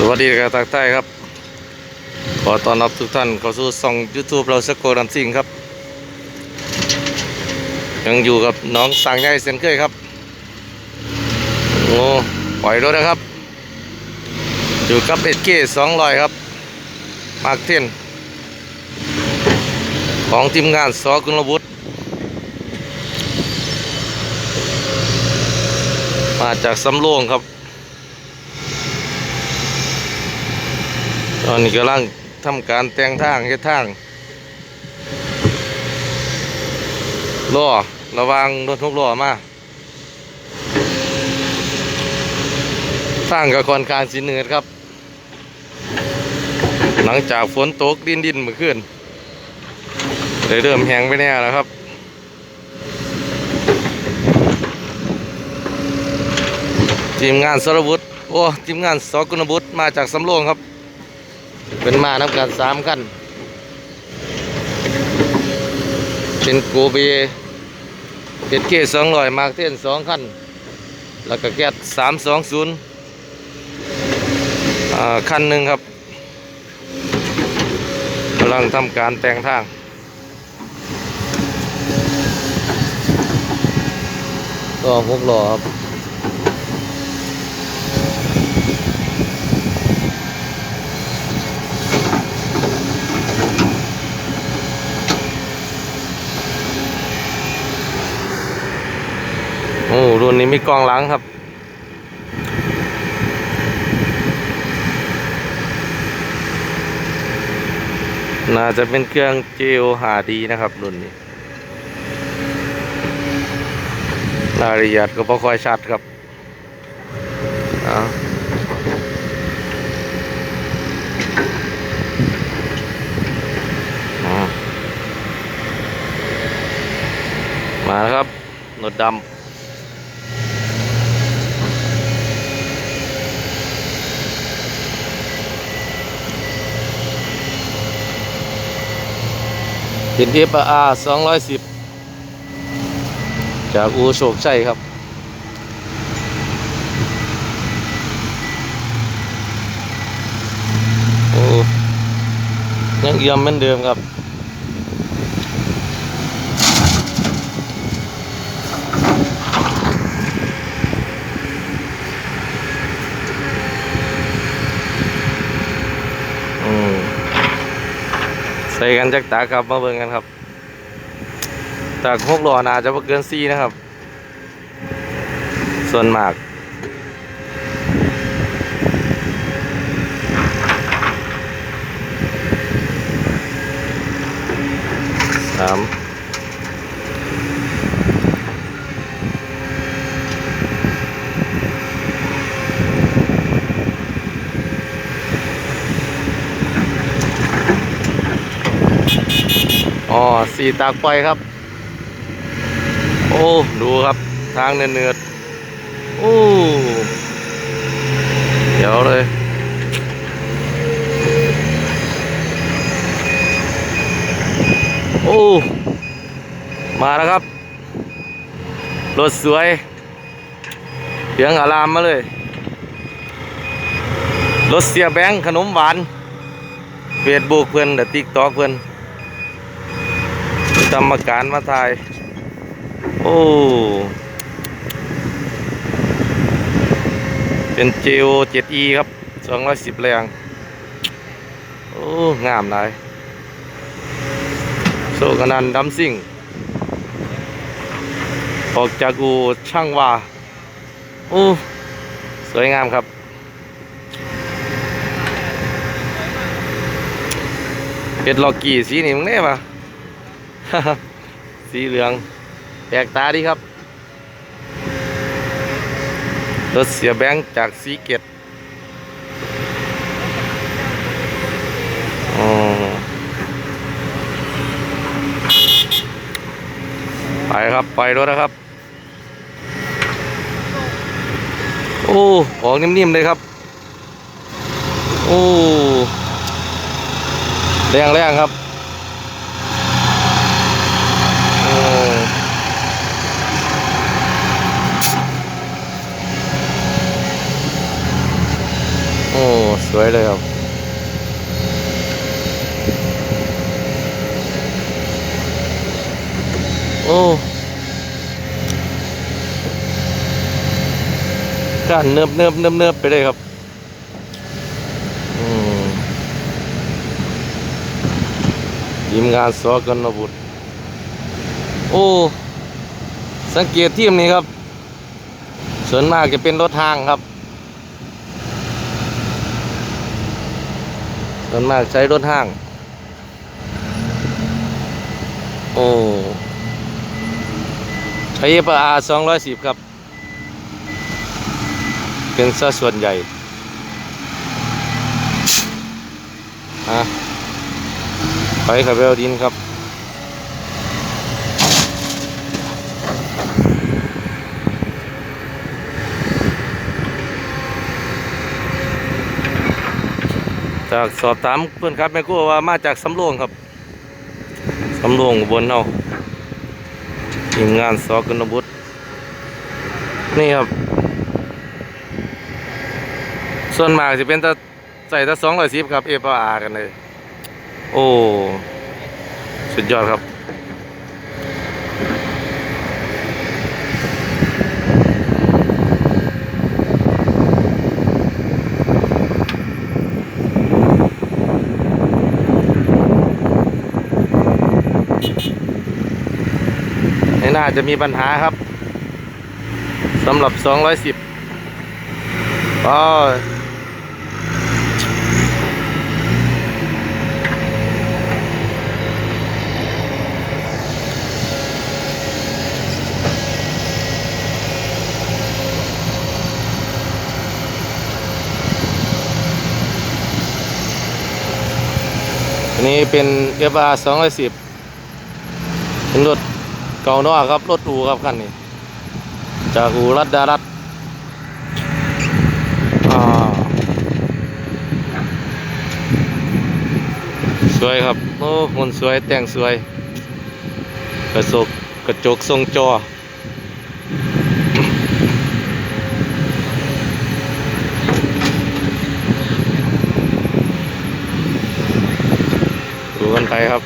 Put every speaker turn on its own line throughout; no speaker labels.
สวัสดีครับทางใต้ครับ ขอต้อนรับทุกท่านเข้าสู่ช่อง YouTube เราสกโกดัมซิงครับ ยังอยู่กับน้องสังใหญ่เซนเคยครับ โอ้ปล่อยรถนะครับ อยู่กับเอ็ดเกสองลอยครับ มาร์กเทนของทีมงานสอกุลบุตรมาจากสำโรงครับ ตอนนี้กำลังทำการแต่งทางเฮ็ดทางล้อระวังรถทุกล้อมาทางกับคอนคารสิเนือครับ หลังจากฝนตกดินดินเมื่อคืนเลยเริ่มแห้งไปแน่แล้วครับทีมงานสรวุฒิโอ้ทีมงานสกุลบุตรมาจากสำโรงครับ เป็นมาน้ำกันสามขั้นเป็นโกเบเป็ดเกสองร้อยมากเต้นสองขั้นแล้วก็แก๊สสามสองศูนย์ขั้นหนึ่งครับกำลังทำการแต่งทางก็พกหล่อครับ รุ่นนี้มีกองหลังครับ น่าจะเป็นเครื่องเจลหาดีนะครับรุ่นนี้รายละเอียดก็พอค่อยชัดครับอาอืมาครับหนวดดำ เป็น FR 210 จากอูโชคชัยครับโอ้ยังเอี่ยมเหมือนเดิมครับ ใส่กันจักตาครับมาเบิ่งกันครับจากหกล้อน่าจะบ่เกินซี่นะครับ ส่วนมากสาม สี่ตากไฟครับ โอ้ ดูครับ ทางเนือดๆโอ้เดี๋ยวเลย โอ้ มาแล้วครับ รถสวยเสียงอารามมาเลย รถเสียแบงค์ขนมหวานเฟซบุ๊กเพื่อนเดติ๊กต็อกเพื่อน กรรมการมาถ่าย โอ้ เป็น GO 7E ครับ 210 แรง โอ้ งามหลายโซกนันดัมซิ่ง ออกจากอูช่างว่า โอ้ สวยงามครับเห็ดลอกกี้สีนี่มึงแน่ปะ สีเหลืองแปลกตาดีครับรถเสียแบงค์จากสีเกตอ๋อไปครับ ไปรถนะครับ โอ้ของนิ่มๆเลยครับ โอ้แรงๆครับ อ้สวยเลยครับโอ้ก้านเนิบเนิบเนิบเนิบไปเลยครับอืมทีมงานสอกันนบุตรโอ้ สังเกตทีมนี้ครับ ส่วนมากจะเป็นรถทางครับ ส่วนมากใช้รถห้าง โอ้ ใช้ปอาสองร้อยสิบครับ เป็นซะส่วนใหญ่ฮะไปขับเรลดินครับ จากสอบถามเพื่อนครับแม่กู้ว่ามาจากสำโรงครับสำโรงบนเอาทีมงานสอกนบุตรนี่ครับ ส่วนมากจะเป็นตะใส่แตะสองร้อยสิบครับเอฟอาร์กันเลย โอ้ สุดยอดครับ จะมีปัญหาครับสำหรับ 210ก็อันนี้เป็น FR 210เป็นรถ ก่าเนาะครับรถอูครับคันนี้ จากอูรัดดารัดอ่าสวยครับ โอ้หุ่นสวยแต่งสวย กระจกกระจกทรงจอดูกันไปครับ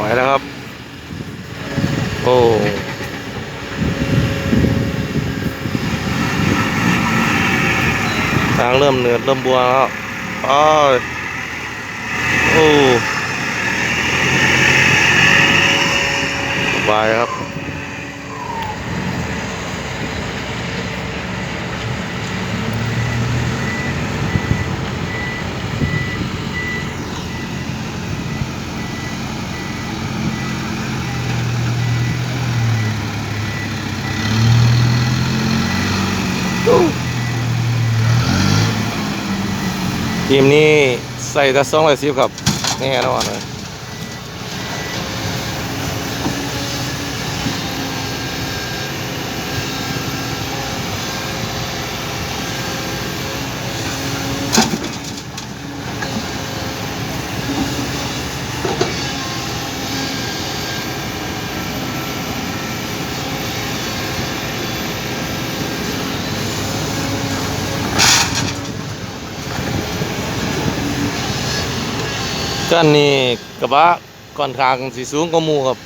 ปล่อยแล้วครับ โอ้ทางเริ่มเหนือเริ่มบัวแล้วอ๋อโอ้สบายครับ ทีมนี้ใส่แต่สองร้อยสิบครับแน่นอนเลย กันนี่กระบะก่อนทางสีสูงก็มูครับ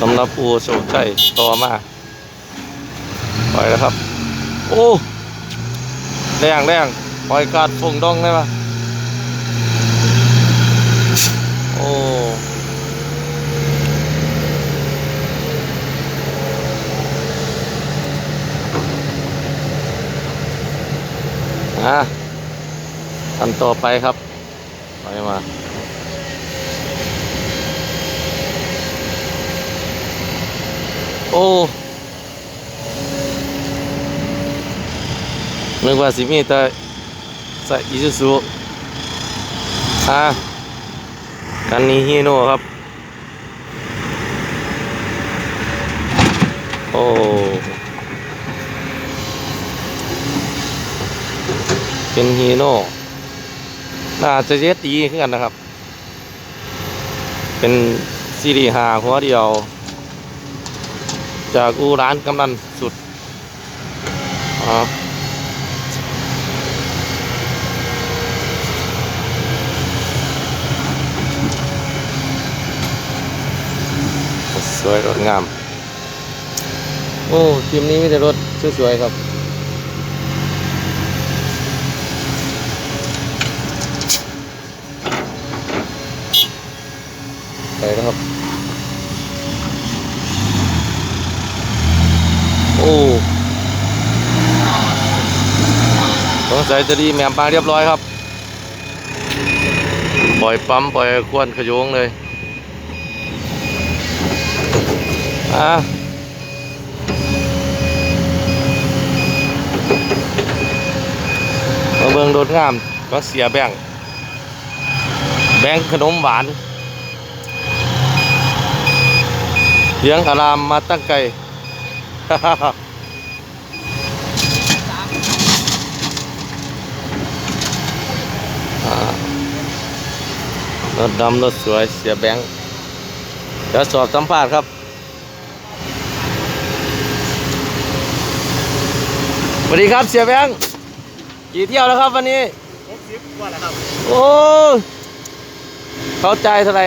สำหรับอูโชคใจต่อมาปล่อยแล้วครับ โอ้แรงแรงปล่อยการฟงดองได้ปะ ทันต่อไปครับไปมาโอ้นึกว่าสิมีแต่ใส่อิซูซุอะกคันนี้ฮีโน่ครับ โอ้เป็นฮีโน่ น่าจะเจ็ดดีขึ้นกันนะครับ เป็นซีรีส์หาหัวเดียว จากอูร้านกำนันสุดอ๋อสวยงดงาม โอ้ทีมนี้มีแต่รถสวยๆครับ ไปแล้วครับ โอ้ สงสัยจะดีแหมมปลาเรียบร้อยครับ ปล่อยปั๊ม ปล่อยควนขยงเลยอะมาเบิงโดดงามก็เสียแบ่งแบ่งขนมหวานเสียงอารามมาตั้งไกล อ่า รถดำรถสวยเสียแบงค์เดี๋ยวสอบสัมภาษณ์ครับสวัสดีครับเสียแบงค์กี่เที่ยวแล้วครับวันนี้
หกสิบกว่าแล้วครับ
โอ้ยเข้าใจเท่าไหร่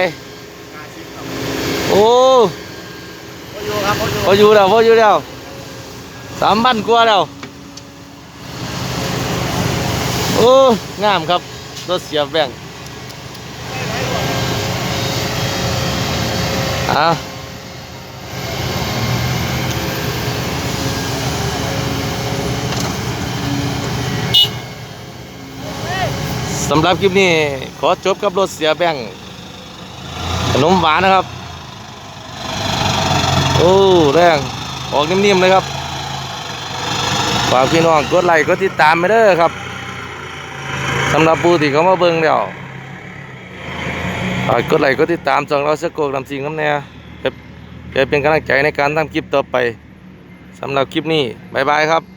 ห้าสิบครับ
โอ้
พออยู่ครับพออยู่
พออยู่แล้วพออยู่แล้วสามพันกว่าแล้วโอ้งามครับ รถเสียแบงค์อะสำหรับคลิปนี้ ขอจบกับรถเสียแบงค์ขนมหวานนะครับ โอ้แรงออกนิ่มๆเลยครับ ฝากพี่น้องกดไลค์กดติดตามไปเด้อครับำหรับผู้ที่เขามาเบิ่งแล้วฝากดไลค์กดติดตามจองเราสกโกกนำจริงครับเนี่ยจะจะเป็นกำลังใจในการทำคลิปต่อไปสำหรับคลิปนี้ บ๊ายบายครับ